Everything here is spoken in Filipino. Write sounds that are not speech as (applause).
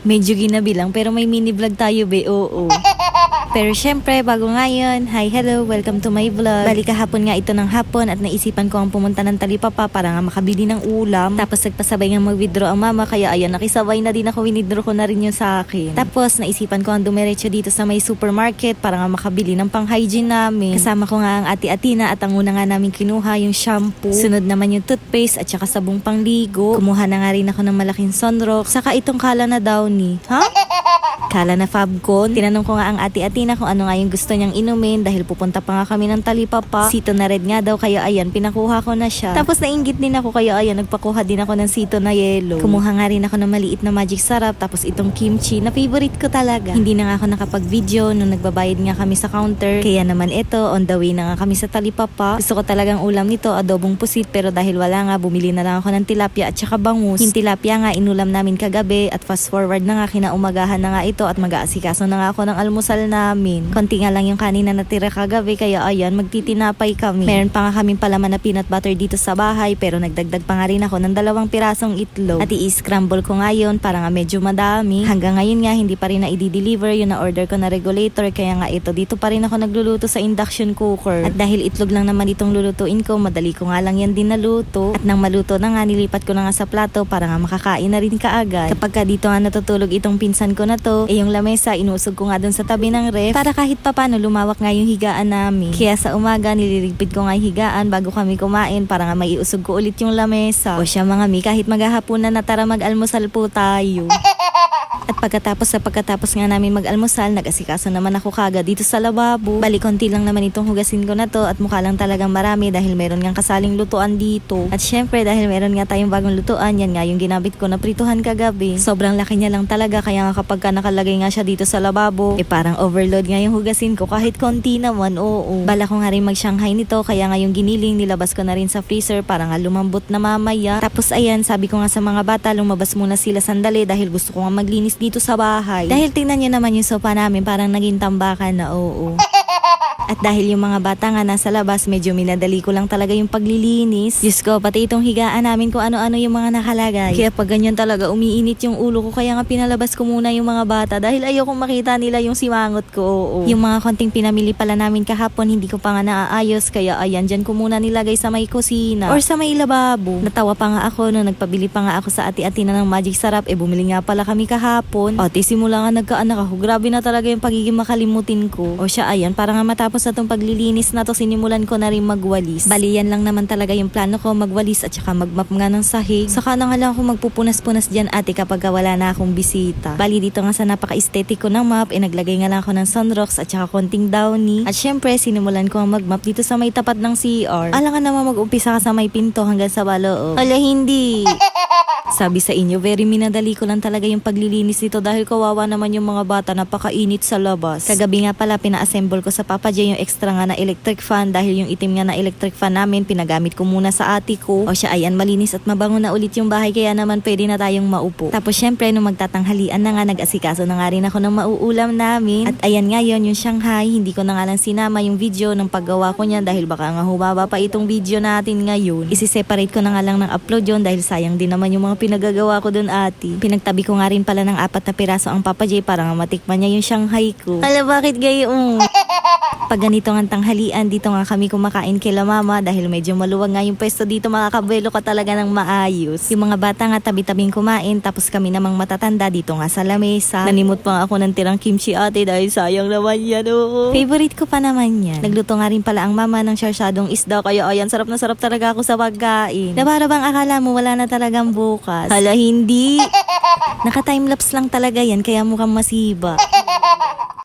Medyo ginabilang pero may mini vlog tayo be, oo. Pero syempre, bago ngayon, hi, hello, welcome to my vlog. Bali kahapon nga ito ng hapon at naisipan ko ang pumunta ng talipapa para nga makabili ng ulam. Tapos nagpasabay nga mag-withdraw ang mama, kaya ayan, nakisabay na din ako, winidraw ko na rin yung sa akin. Tapos naisipan ko ang dumiretso dito sa may supermarket para nga makabili ng pang-hygiene namin. Kasama ko nga ang ate Atina at ang una nga namin kinuha yung shampoo. Sunod naman yung toothpaste at saka sabong pangligo. Kumuha na nga rin ako ng malaking sunrock. Saka itong kala na downy. Ha? Kala na Fabcon. Tinanong ko nga ang ate Atina kung ano nga yung gusto niyang inumin dahil pupunta pa nga kami ng talipapa. Sito na red nga daw kaya ayan, pinakuha ko na siya. Tapos nainggit din ako kaya ayan, nagpakuha din ako ng sito na yellow. Kumuha nga rin ako ng maliit na magic sarap tapos itong kimchi na favorite ko talaga. Hindi na nga ako nakapag-video nung nagbabayad nga kami sa counter. Kaya naman ito, on the way na nga kami sa talipapa. Gusto ko talagang ulam nito, adobong pusit pero dahil wala nga, bumili na lang ako ng tilapia at saka bangus. Yung tilapia nga, inulam namin kagabi at fast forward na nga, kinaumagahan na nga ito at mag-aasikaso na nga ako ng almusal namin. Konti nga lang yung kanina natira kagabi kaya ayan, magtitinapay kami. Meron pa nga kaming palaman na peanut butter dito sa bahay pero nagdagdag pa nga rin ako ng dalawang pirasong itlog. At i-scramble ko ngayon para nga medyo madami. Hanggang ngayon nga, hindi pa rin na i-deliver yung na-order ko na regulator kaya nga ito, dito pa rin ako nagluluto sa induction cooker. At dahil itlog lang naman itong lulutuin ko, madali ko nga lang yan din naluto. At nang maluto na nga, nilipat ko na nga sa plato para nga makakain na rin kaagad. Kapag ka dito nga natutulog itong pinsan ko na to, eh yung lamesa, inusog ko nga dun sa tabi ng ref para kahit papano lumawak nga yung higaan namin. Kaya sa umaga, nililigpit ko nga yung higaan bago kami kumain para nga maiusog ko ulit yung lamesa. O siya mga mi, kahit maghahapunan na tara mag-almusal po tayo. (laughs) At pagkatapos sa pagkatapos nga namin mag-almusal, nag-asikaso naman ako kagad dito sa lababo. Bali, konti lang naman itong hugasin ko na to at mukha lang talagang marami dahil meron nga kasaling lutuan dito. At syempre, dahil meron nga tayong bagong lutuan, yan nga yung ginabit ko na prituhan kagabi. Sobrang laki niya lang talaga kaya nga kapag ka nakalagay nga siya dito sa lababo, eh parang overload nga yung hugasin ko kahit konti naman, oo. Bala ko nga rin mag-Shanghai nito kaya nga yung giniling nilabas ko na rin sa freezer para nga lumambot na mamaya. Tapos ayan, sabi ko nga sa mga bata, lumabas muna sila sandali dahil gusto ko nga maglinis dito sa bahay. Dahil tingnan nyo naman yung sofa namin, parang naging tambakan na oo. At dahil yung mga bata nga nasa labas, medyo minadali ko lang talaga yung paglilinis. Diyos ko, pati itong higaan namin kung ano-ano yung mga nakalagay. Kaya pag ganyan talaga, umiinit yung ulo ko. Kaya nga pinalabas ko muna yung mga bata dahil ayokong makita nila yung simangot ko. Oo. Yung mga konting pinamili pala namin kahapon, hindi ko pa nga naaayos. Kaya ayan, dyan ko muna nilagay sa may kusina or sa may lababo. Natawa pa nga ako nung nagpabili pa nga ako sa ati-ati na ng magic sarap. Eh, bumili nga pala kami kahapon. Ate, simula nga nagkaanak ako. Grabe na talaga yung pagiging makalimutin ko. O siya, ayan, para nga matapos na tong paglilinis na to, sinimulan ko na rin magwalis. Bali, yan lang naman talaga yung plano ko, magwalis at saka magmap nga ng sahig. Saka na nga lang ako magpupunas-punas dyan ate kapag wala na akong bisita. Bali, dito nga sa napaka-aesthetic ko ng map, eh naglagay nga lang ako ng sunrocks at saka konting downy. At syempre, sinimulan ko ang magmap dito sa may tapat ng CR. Alam nga naman mag-umpisa ka sa may pinto hanggang sa baloob. Ala, hindi. (laughs) Sabi sa inyo, very minadali ko lang talaga yung paglilinis nito dahil kawawa naman yung mga bata napakainit sa labas. Kagabi nga pala pina-assemble ko sa Papa J yung extra nga na electric fan dahil yung itim nga na electric fan namin pinagamit ko muna sa ate ko. O siya ayan malinis at mabango na ulit yung bahay kaya naman pwede na tayong maupo. Tapos syempre nung magtatanghalian na nga nag-asikaso na nga rin ako ng mauulam namin. At ayan nga yun yung Shanghai, hindi ko na nga lang sinama yung video ng paggawa ko niyan dahil baka nga humaba pa itong video natin ngayon. Isi-separate ko na nga lang ng upload yun dahil sayang din naman yung mga pinagagawa ko dun ate. Pinagtabi ko nga rin pala ng apat na piraso ang Papa J para nga matikman niya yung Shanghai ko. Hala, bakit gayon? Pag ganito nga tanghalian, dito nga kami kumakain kila mama dahil medyo maluwag nga yung pwesto dito makakabuelo ka talaga ng maayos. Yung mga bata nga tabi-tabing kumain tapos kami namang matatanda dito nga sa lamesa. Nanimot pa ako ng tirang kimchi ate dahil sayang naman yan oo. Favorite ko pa naman yan. Nagluto nga rin pala ang mama ng sarsyadong isda kaya ayan sarap na sarap talaga ako sa pagkain. Na para bang akala mo wala na talagang bukas. Hala hindi. (laughs) Naka-timelapse lang talaga yan kaya mukhang masiba.